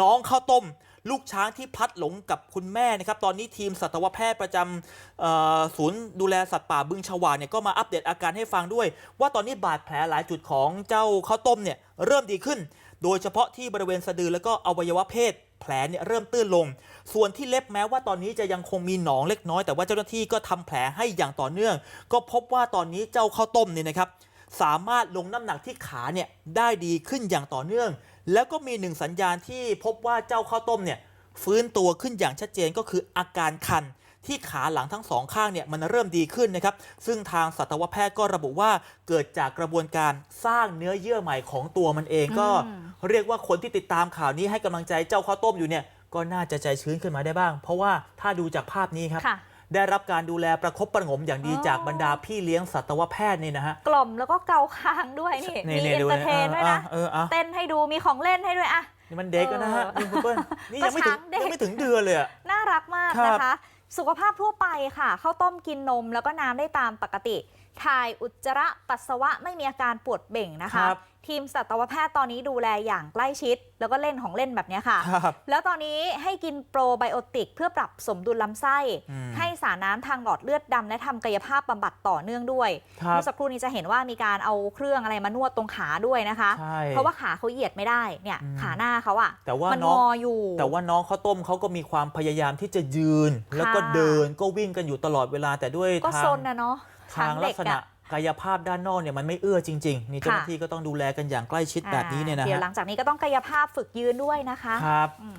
น้องข้าวต้ม ลูกช้างที่พัดหลงกับคุณแม่นะครับ ตอนนี้ทีมสัตวแพทย์ประจำศูนย์ดูแลสัตว์ป่าบึงฉวาเนี่ยก็มาอัปเดตอาการให้ฟังด้วย ว่าตอนนี้บาดแผลหลายจุดของเจ้าข้าวต้มเนี่ยเริ่มดีขึ้น โดยเฉพาะที่บริเวณสะดือแล้วก็อวัยวะเพศแผลเนี่ยเริ่มตื้นลง ส่วนที่เล็บแม้ว่าตอนนี้จะยังคงมีหนองเล็กน้อย แต่ว่าเจ้าหน้าที่ก็ทำแผลให้อย่างต่อเนื่อง ก็พบว่าตอนนี้เจ้าข้าวต้มเนี่ยนะครับ สามารถลงน้ำหนักที่ขาเนี่ยได้ดีขึ้นอย่างต่อเนื่อง แล้วก็มีหนึ่งสัญญาณที่พบว่าเจ้าข้าวต้มเนี่ยฟื้นตัวขึ้นอย่างชัดเจนก็คืออาการคันที่ขาหลังทั้งสองข้างเนี่ยมันเริ่มดีขึ้นนะครับ ซึ่งทางสัตวแพทย์ก็ระบุว่าเกิดจากกระบวนการสร้างเนื้อเยื่อใหม่ของตัวมันเองก็ เรียกว่าคนที่ติดตามข่าวนี้ให้กำลังใจเจ้าข้าวต้มอยู่เนี่ยก็น่าจะใจชื้นขึ้นมาได้บ้าง เพราะว่าถ้าดูจากภาพนี้ครับ ได้รับการดูแลประคบประหงมอย่างดีอ๋อจากบรรดาพี่เลี้ยงสัตวแพทย์นี่นะฮะ กล่อมแล้วก็เกาคางด้วยนี่มีนี่เอนดูเตอร์เทนด้วยนะเออเออเต้นให้ดูมีของเล่นให้ด้วยอะนี่มันเด็กแล้วนะฮะเออนี่คุณเปิ้ลนี่ยังไม่ถึงก็ช้างเด็กยังไม่ถึงเดือนเลยอะน่า รักมากครับ นะคะ สุขภาพทั่วไปค่ะข้าวต้มกินนมแล้วก็น้ำได้ตามปกติ ถ่ายอุจจาระปัสสาวะไม่มีอาการปวดเบ่งนะคะ ครับ ทีมสัตวแพทย์ตอนนี้ดูแลอย่างใกล้ชิด แล้วก็เล่นของเล่นแบบเนี้ยค่ะ ครับ แล้วตอนนี้ให้กินโปรไบโอติกเพื่อปรับสมดุลลำไส้ อืมให้สารน้ำทางหลอดเลือดดำและทำกายภาพบำบัดต่อเนื่องด้วยครับ เมื่อสักครู่นี้จะเห็นว่ามีการเอาเครื่องอะไรมานวดตรงขาด้วยนะคะ ใช่ เพราะว่าขาเขาเหยียดไม่ได้เนี่ยอืมขาหน้าเขาอะแต่ว่ามันน้องงออยู่ แต่ว่าน้องข้าวต้มเขาก็มีความพยายามที่จะยืนแล้วก็ค่ะเดินก็วิ่งกันอยู่ตลอดเวลาแต่ด้วยก็ทาซงนนะเนาะทางลักษณะอะกายภาพด้านนอกเนี่ยมันไม่เอื้อจริงๆนี่เจ้าหน้าค่ะที่ก็ต้องดูแลกันอย่างใกล้ชิดแบบนี้เนี่ยนะเดี๋ยวฮะหลังจากนี้ก็ต้องกายภาพฝึกยืนด้วยนะคะ ครับ อืม